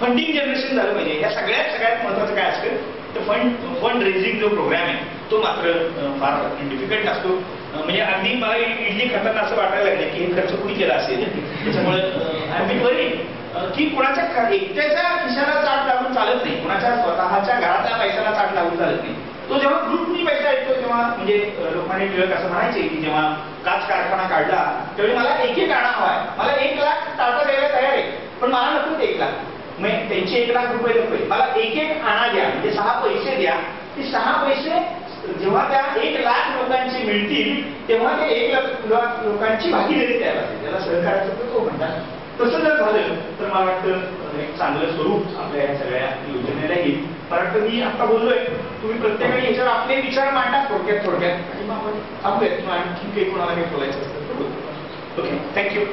Funding generation झालं पाहिजे. ह्या सगळ्यात सगळ्यात महत्वाचं काय असतं? तर फंड फंड रेझिंग जो प्रोग्राम आहे तो मात्र फार डिफिकल्ट असतो. म्हणजे अगदी मला इडली खाताना असं वाटायला लागलं की हे खर्च कुणी केला असेल? त्याच्यामुळे आय बी की कोणाच्या एकट्याच्या खिशाला चाट लागून चालत नाही. कोणाच्या स्वतःच्या घराच्या पैशाला चाट लागून चालत नाही. तो जेव्हा ग्रुपनी पैसा येतो तेव्हा म्हणजे लोकांनी लोकमान्य टिळक असं म्हणायचे की जेव्हा काच कारखाना काढला त्यावेळी मला एक एक आणा हवाय मला एक लाख टाटा द्यायला तयार आहे. पण मला नको एक लाख. मग त्यांचे एक लाख रुपये नकोय मला एक एक आणा द्या. म्हणजे सहा पैसे द्या. ते सहा पैसे जेव्हा त्या एक लाख लोकांचे मिळतील तेव्हा त्या एक लाख लोकांची भागीदारी तयार असेल त्याला सहकार्याचं तो म्हणतात. तसं जर झालं तर मला वाटतं एक चांगलं स्वरूप आपल्या या सगळ्या योजनेला येईल. मला वाटतं मी आता बोललोय तुम्ही प्रत्येकाने याच्यावर आपले विचार मांडा थोडक्यात थोडक्यात. आणि मग आपण थांबूयात. किंवा आणखी काही कोणाला काही बोलायचं असतं तर ओके थँक्यू